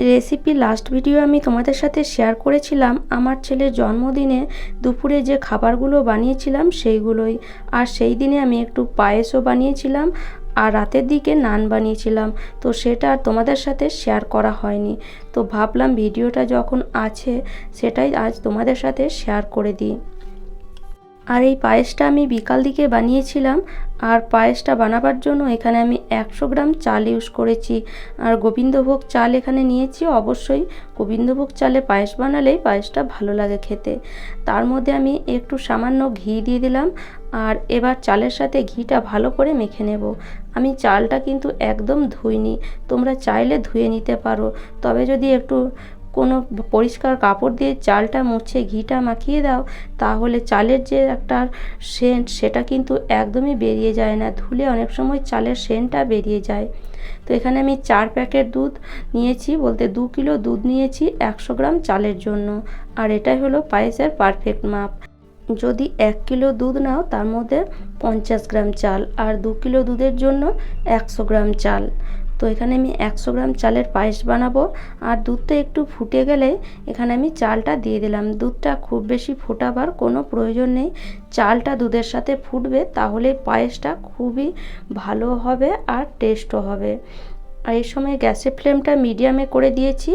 Recipe last video আমি তোমাদের সাথে শেয়ার করেছিলাম। আমার ছেলের জন্মদিনে দুপুরে যে খাবারগুলো বানিয়েছিলাম সেইগুলোই। আর সেই দিনে আমি একটু পায়েসও বানিয়েছিলাম আর রাতের দিকে নান বানিয়েছিলাম। তো সেটা আর তোমাদের সাথে শেয়ার করা হয়নি। তো ভাবলাম ভিডিওটা যখন আছে, সেটাই আজ তোমাদের সাথে শেয়ার করে দিই। আর এই পায়েসটা আমি বিকাল দিকে বানিয়েছিলাম। আর পায়েসটা বানাবার জন্য এখানে আমি একশো গ্রাম চাল ইউজ করেছি। আর গোবিন্দভোগ চাল এখানে নিয়েছি। অবশ্যই গোবিন্দভোগ চালে পায়েস বানালেই পায়েসটা ভালো লাগে খেতে। তার মধ্যে আমি একটু সামান্য ঘি দিয়ে দিলাম। আর এবার চালের সাথে ঘিটা ভালো করে মেখে নেব। আমি চালটা কিন্তু একদম ধুইনি। তোমরা চাইলে ধুয়ে নিতে পারো। তবে যদি একটু কোনো পরিষ্কার কাপড় দিয়ে চালটা মুছে, ঘিটা মাখিয়ে দাও, তাহলে চালের যে একটা সেন্ট সেটা কিন্তু একদমই বেরিয়ে যায় না। ধুলে অনেক সময় চালের সেন্টটা বেরিয়ে যায়। তো এখানে আমি চার প্যাকেট দুধ নিয়েছি, বলতে দু কিলো দুধ নিয়েছি একশো গ্রাম চালের জন্য। আর এটাই হলো পায়েসের পারফেক্ট মাপ। যদি এক কিলো দুধ নাও, তার মধ্যে পঞ্চাশ গ্রাম চাল। আর দু কিলো দুধের জন্য একশো গ্রাম চাল। তো এখানে আমি একশো গ্রাম চালের পায়েস বানাবো। আর দুধটা একটু ফুটে গেলে এখানে আমি চালটা দিয়ে দিলাম। দুধটা খুব বেশি ফোটাবার কোনো প্রয়োজন নেই। চালটা দুধের সাথে ফুটবে, তাহলে পায়েসটা খুবই ভালো হবে আর টেস্টও হবে। আর এই সময় গ্যাসের ফ্লেমটা মিডিয়ামে করে দিয়েছি।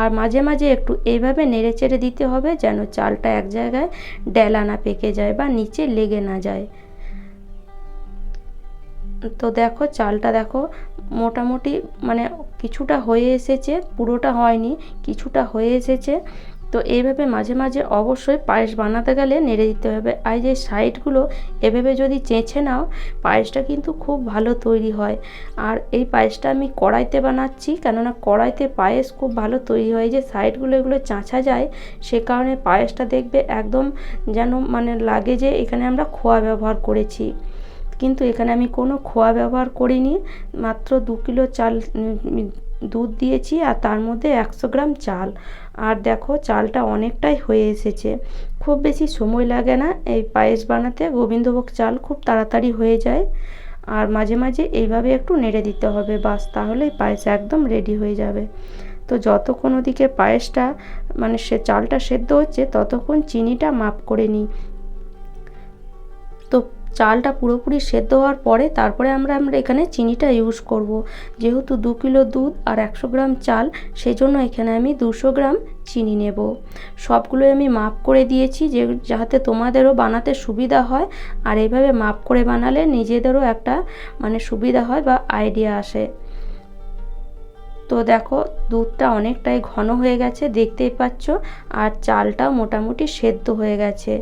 আর মাঝে মাঝে একটু এইভাবে নেড়ে চেড়ে দিতে হবে যেন চালটা এক জায়গায় ডেলা না পেকে যায় বা নিচে লেগে না যায়। তো দেখো, চালটা দেখো, মোটামুটি মানে কিছুটা হয়ে এসেছে, পুরোটা হয়নি, কিছুটা হয়ে এসেছে। তো এইভাবে মাঝে মাঝে অবশ্যই পায়েস বানাতে গেলে নেড়ে দিতে হবে। আর যে সাইডগুলো, এভাবে যদি চেঁচে নাও, পায়েসটা কিন্তু খুব ভালো তৈরি হয়। আর এই পায়েসটা আমি কড়াইতে বানাচ্ছি, কেননা কড়াইতে পায়েস খুব ভালো তৈরি হয়। যে সাইডগুলো, এগুলো চাঁচা যায়, সে কারণে পায়েসটা দেখবে একদম যেন মানে লাগে যে এখানে আমরা খোয়া ব্যবহার করেছি। কিন্তু এখানে আমি কোনো খোয়া ব্যবহার করিনি। মাত্র দু কিলো চাল দুধ দিয়েছি আর তার মধ্যে একশো গ্রাম চাল। আর দেখো চালটা অনেকটাই হয়ে এসেছে। খুব বেশি সময় লাগে না এই পায়েস বানাতে। গোবিন্দভোগ চাল খুব তাড়াতাড়ি হয়ে যায়। আর মাঝে মাঝে এইভাবে একটু নেড়ে দিতে হবে বাস, তাহলেই পায়েস একদম রেডি হয়ে যাবে। তো যতক্ষণ ওদিকে পায়েসটা মানে সে চালটা সেদ্ধ হচ্ছে, ততক্ষণ চিনিটা মাপ করে নিই। তো চালটা পুরোপুরি সেদ্ধ হওয়ার পরে তারপরে আমরা আমরা এখানে চিনিটা ইউজ করব। যেহেতু দু কিলো দুধ আর একশো গ্রাম চাল, সেজন্য এখানে আমি দুশো গ্রাম চিনি নেব। সবগুলো আমি মাপ করে দিয়েছি যে, যাতে তোমাদেরও বানাতে সুবিধা হয়। আর এইভাবে মাপ করে বানালে নিজেদেরও একটা মানে সুবিধা হয় বা আইডিয়া আসে। তো দেখো, দুধটা অনেকটাই ঘন হয়ে গেছে, দেখতেই পাচ্ছ। আর চালটাও মোটামুটি সেদ্ধ হয়ে গেছে।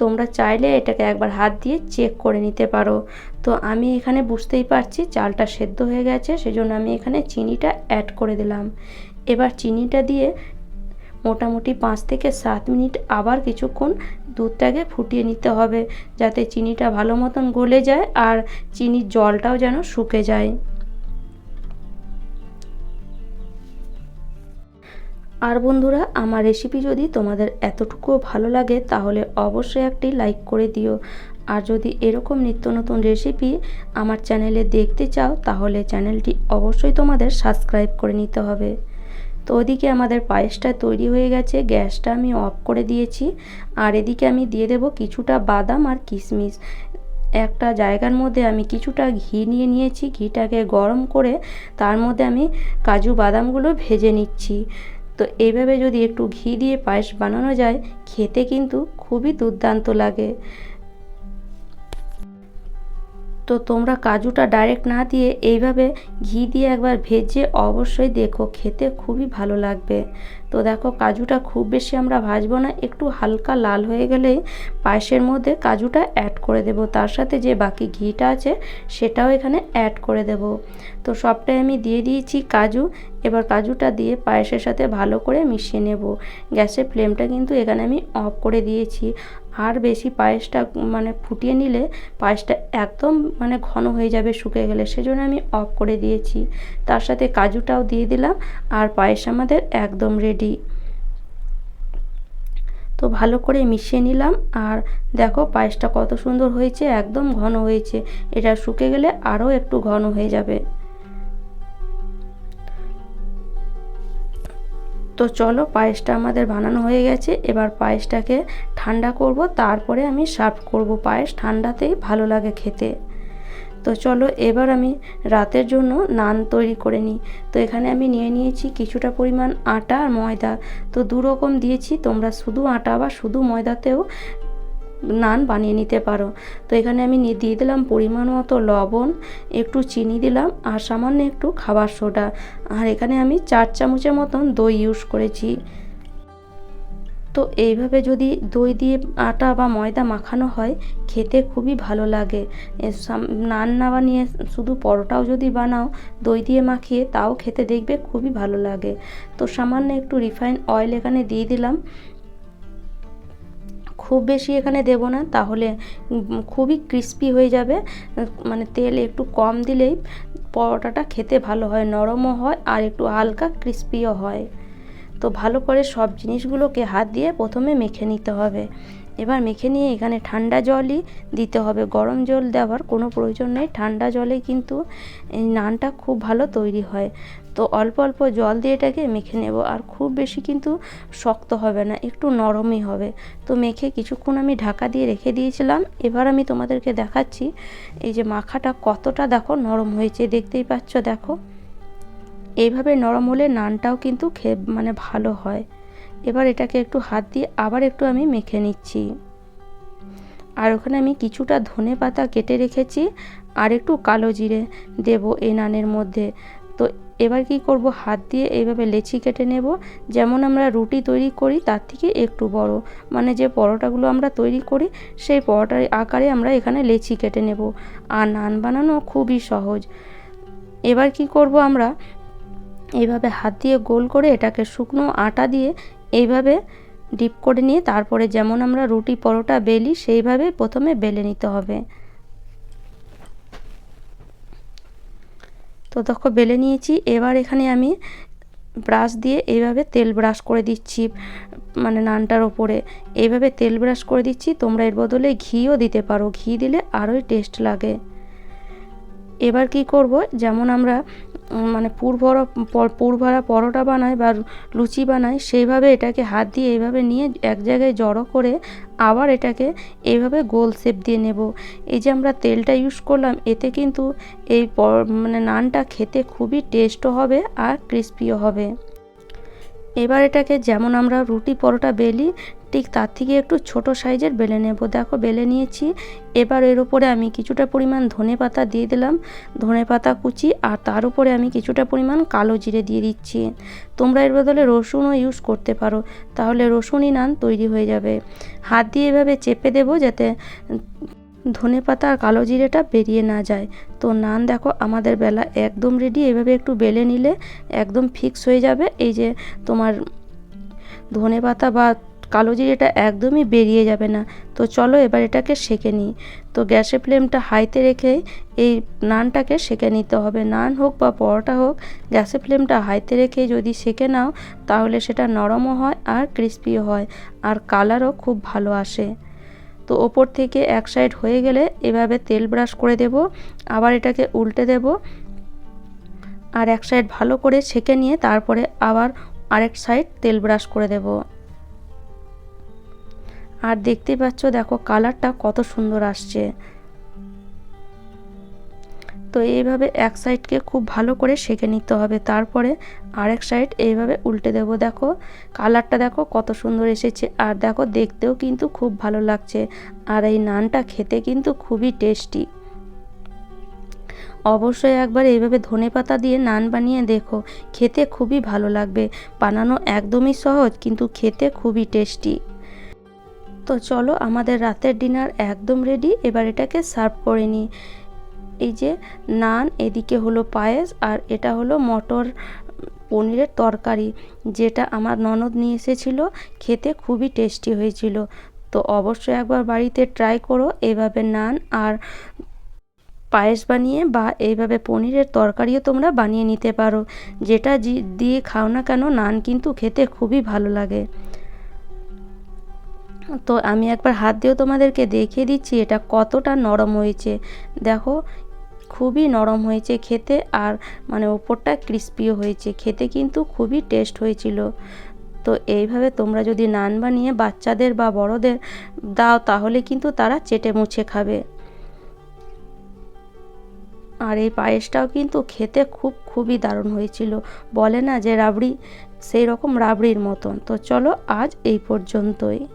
তোমরা চাইলে এটাকে একবার হাত দিয়ে চেক করে নিতে পারো। তো আমি এখানে বুঝতেই পারছি চালটা সেদ্ধ হয়ে গেছে, সেজন্য আমি এখানে চিনিটা অ্যাড করে দিলাম। এবার চিনিটা দিয়ে মোটামুটি পাঁচ থেকে সাত মিনিট আবার কিছুক্ষণ দুধটাকে ফুটিয়ে নিতে হবে, যাতে চিনিটা ভালো মতন গলে যায় আর চিনির জলটাও যেন শুকে যায়। আর বন্ধুরা, আমার রেসিপি যদি তোমাদের এতটুকুও ভালো লাগে, তাহলে অবশ্যই একটি লাইক করে দিও। আর যদি এরকম নিত্য নতুন রেসিপি আমার চ্যানেলে দেখতে চাও, তাহলে চ্যানেলটি অবশ্যই তোমাদের সাবস্ক্রাইব করে নিতে হবে। তো ওদিকে আমাদের পায়েসটা তৈরি হয়ে গেছে, গ্যাসটা আমি অফ করে দিয়েছি। আর এদিকে আমি দিয়ে দেব কিছুটা বাদাম আর কিশমিশ। একটা জায়গার মধ্যে আমি কিছুটা ঘি নিয়ে নিয়েছি, ঘিটাকে গরম করে তার মধ্যে আমি কাজু বাদামগুলো ভেজে নিচ্ছি। তো এইভাবে যদি একটু ঘি দিয়ে পায়েস বানানো যায় খেতে কিন্তু খুবই দুর্দান্ত লাগে। তো তোমরা কাজুটা ডাইরেক্ট না দিয়ে এইভাবে ঘি দিয়ে একবার ভেজে অবশ্যই দেখো, খেতে খুবই ভালো লাগবে। তো দেখো, কাজুটা খুব বেশি আমরা ভাজবো না, একটু হালকা লাল হয়ে গেলেই পায়েসের মধ্যে কাজুটা অ্যাড করে দেব। তার সাথে যে বাকি ঘিটা আছে, সেটাও এখানে অ্যাড করে দেব। তো সবটাই আমি দিয়ে দিয়েছি কাজু, এবার কাজুটা দিয়ে পায়েসের সাথে ভালো করে মিশিয়ে নেব। গ্যাসের ফ্লেমটা কিন্তু এখানে আমি অফ করে দিয়েছি। আর বেশি পায়েসটা মানে ফুটিয়ে নিলে পায়েসটা একদম মানে ঘন হয়ে যাবে শুকে গেলে। সেজন্য আমি অফ করে দিয়েছি। তার সাথে কাজুটাও দিয়ে দিলাম আর পায়েস আমাদের একদম রেডি তো ভালো করে মিশিয়ে নিলাম আর দেখো পায়েসটা কত সুন্দর হয়েছে, একদম ঘন হয়েছে। এটা শুকে গেলে আরও একটু ঘন হয়ে যাবে। তো চলো পায়েসটা আমাদের বানানো হয়ে গেছে। এবার পায়েসটাকে ঠান্ডা করব, তারপরে আমি সার্ভ করব পায়েস ঠান্ডাতেই ভালো লাগে খেতে। তো চলো এবার আমি রাতের জন্য নান তৈরি করে নিই। তো এখানে আমি নিয়ে নিয়েছি কিছুটা পরিমাণ আটা আর ময়দা। তো দু রকম দিয়েছি, তোমরা শুধু আটা বা শুধু ময়দাতেও নান বানিয়ে নিতে পারো। তো এখানে আমি দিয়ে দিলাম পরিমাণ মতো লবণ, একটু চিনি দিলাম, আর সামান্য একটু খাবার সোডা। আর এখানে আমি চার চামচের মতন দই ইউজ করেছি। তো এইভাবে যদি দই দিয়ে আটা বা ময়দা মাখানো হয়, খেতে খুবই ভালো লাগে। নান না বানিয়ে শুধু পরোটাও যদি বানাও, দই দিয়ে মাখিয়ে তাও খেতে দেখবে খুবই ভালো লাগে। তো সামান্য একটু রিফাইন অয়েল এখানে দিয়ে দিলাম। খুব বেশি এখানে দেব না, তাহলে খুবই ক্রিস্পি হয়ে যাবে। মানে তেল একটু কম দিলেই পরোটাটা খেতে ভালো হয়, নরমও হয় আর একটু হালকা ক্রিস্পিও হয়। তো ভালো করে সব জিনিসগুলোকে হাত দিয়ে প্রথমে মেখে নিতে হবে। এবার মেখে নিয়ে এখানে ঠান্ডা জলই দিতে হবে। গরম জল দেওয়ার কোনো প্রয়োজন নেই। ঠান্ডা জলে কিন্তু এই নানটা খুব ভালো তৈরি হয়। তো অল্প অল্প জল দিয়ে এটাকে মেখে নেব। আর খুব বেশি কিন্তু শক্ত হবে না, একটু নরমই হবে। তো মেখে কিছুক্ষণ আমি ঢাকা দিয়ে রেখে দিয়েছিলাম। এবার আমি তোমাদেরকে দেখাচ্ছি এই যে মাখাটা কতটা দেখো নরম হয়েছে, দেখতেই পাচ্ছ দেখো। এইভাবে নরম হলে নানটাও কিন্তু খেয়ে মানে ভালো হয়। এবার এটাকে একটু হাত দিয়ে আবার একটু আমি মেখে নিচ্ছি। আর ওখানে আমি কিছুটা ধনে পাতা কেটে রেখেছি আর একটু কালো জিরে দেব এই নানের মধ্যে। তো এবার কি করব? হাত দিয়ে এইভাবে লেচি কেটে নেব। যেমন আমরা রুটি তৈরি করি, তার থেকে একটু বড়। মানে যে পরোটাগুলো আমরা তৈরি করি, সেই পরোটার আকারে আমরা এখানে লেচি কেটে নেব। আর নান বানানো খুবই সহজ। এবার কি করব আমরা? এইভাবে হাত দিয়ে গোল করে এটাকে শুকনো আটা দিয়ে এইভাবে ডিপ করে নিয়ে তারপরে যেমন আমরা রুটি, পরোটা, বেলি সেইভাবে প্রথমে বেলে নিতে হবে। তো দেখো বেলে নিয়েছি। এবার এখানে আমি ব্রাশ দিয়ে এইভাবে তেল ব্রাশ করে দিচ্ছি মানে নানটার ওপরে। এইভাবে তেল ব্রাশ করে দিচ্ছি, তোমরা এর বদলে ঘিও দিতে পারো। ঘি দিলে আরোই টেস্ট লাগে। এবার কি করব? যেমন আমরা মানে পুরভরা পুরভরা পরোটা বানাই বা লুচি বানাই সেইভাবে এটাকে হাত দিয়ে এইভাবে নিয়ে এক জায়গায় জড়ো করে আবার এটাকে এইভাবে গোল শেপ দিয়ে নেব। এই যে আমরা তেলটা ইউজ করলাম, এতে কিন্তু এই পর- মানে নানটা খেতে খুবই টেস্টও হবে আর ক্রিস্পিও হবে। এবার এটাকে যেমন আমরা রুটি পরোটা বেলি ঠিক তার থেকে একটু ছোট সাইজের বেলে নেব। দেখো, বেলে নিয়েছি। এবার এর উপরে আমি কিছুটা পরিমাণ ধনে পাতা দিয়ে দিলাম। ধনে পাতা, কুচি আর তার উপরে আমি কিছুটা পরিমাণ কালো জিরে দিয়ে দিচ্ছি। তোমরা এর বদলে রসুনও ইউজ করতে পারো। তাহলে রসুনই নান তৈরি হয়ে যাবে। হাত দিয়ে এভাবে চেপে দেবো যাতে ধনে পাতা আর কালো জিরেটা বেরিয়ে না যায়। তো নান দেখো, আমাদের বেলা একদম রেডি এভাবে একটু বেলে নিলে একদম ফিক্স হয়ে যাবে। এই যে তোমার ধনে পাতা বা কালো জিরেটা একদমই বেরিয়ে যাবে না। তো চলো এবার এটাকে সেঁকে নিই। তো গ্যাসের ফ্লেমটা হাইতে রেখে এই নানটাকে সেঁকে নিতে হবে। নান হোক বা পরোটা হোক, গ্যাসের ফ্লেমটা হাইতে রেখে যদি সেঁকে নাও, তাহলে সেটা নরমও হয় আর ক্রিস্পিও হয় আর কালারও খুব ভালো আসে। তো ওপর থেকে এক সাইড হয়ে গেলে এভাবে তেল ব্রাশ করে দেব, আবার এটাকে উল্টে দেব। আর এক সাইড ভালো করে সেঁকে নিয়ে তারপরে আবার আরেক সাইড তেল ব্রাশ করে দেব। আর দেখতে পাচ্ছ, দেখো কালারটা কত সুন্দর আসছে। তো এইভাবে এক সাইডকে খুব ভালো করে সেঁকে নিতে হবে, তারপরে আরেক সাইড এইভাবে উল্টে দেব। দেখো কালারটা দেখো কত সুন্দর এসেছে, আর দেখো দেখতেও কিন্তু খুব ভালো লাগছে, আর এই নানটা খেতে কিন্তু খুবই টেস্টি। অবশ্যই একবার এইভাবে ধনে পাতা দিয়ে নান বানিয়ে দেখো, খেতে খুবই ভালো লাগবে। বানানো একদমই সহজ, কিন্তু খেতে খুবই টেস্টি। তো চলো আমাদের রাতের ডিনার একদম রেডি এবার এটাকে সার্ভ করে নিই। এই যে নান, এদিকে হলো পায়েস, আর এটা হলো মটর পনিরের তরকারি, যেটা আমার ননদ নিয়ে এসেছিল, খেতে খুবই টেস্টি হয়েছিল। তো অবশ্যই একবার বাড়িতে ট্রাই করো, এভাবে নান আর পায়েস বানিয়ে বা এইভাবে পনিরের তরকারিও তোমরা বানিয়ে নিতে পারো। যেটা দিয়ে খাও না কেন, নান কিন্তু খেতে খুবই ভালো লাগে। তো আমি একবার হাত দিয়েও তোমাদেরকে দেখিয়ে দিচ্ছি, এটা কতটা নরম হয়েছে। দেখো, খুবই নরম হয়েছে খেতে আর মানে ওপরটা ক্রিস্পিও হয়েছে। খেতে কিন্তু খুবই টেস্ট হয়েছিল। তো এইভাবে তোমরা যদি নান বানিয়ে বাচ্চাদের বা বড়দের দাও, তাহলে কিন্তু তারা চেটে মুছে খাবে। আর এই পায়েসটাও কিন্তু খেতে খুব খুবই দারুণ হয়েছিল। বলে না যে রাবড়ি, সেই রকম রাবড়ির মতন। তো চলো আজ এই পর্যন্তই।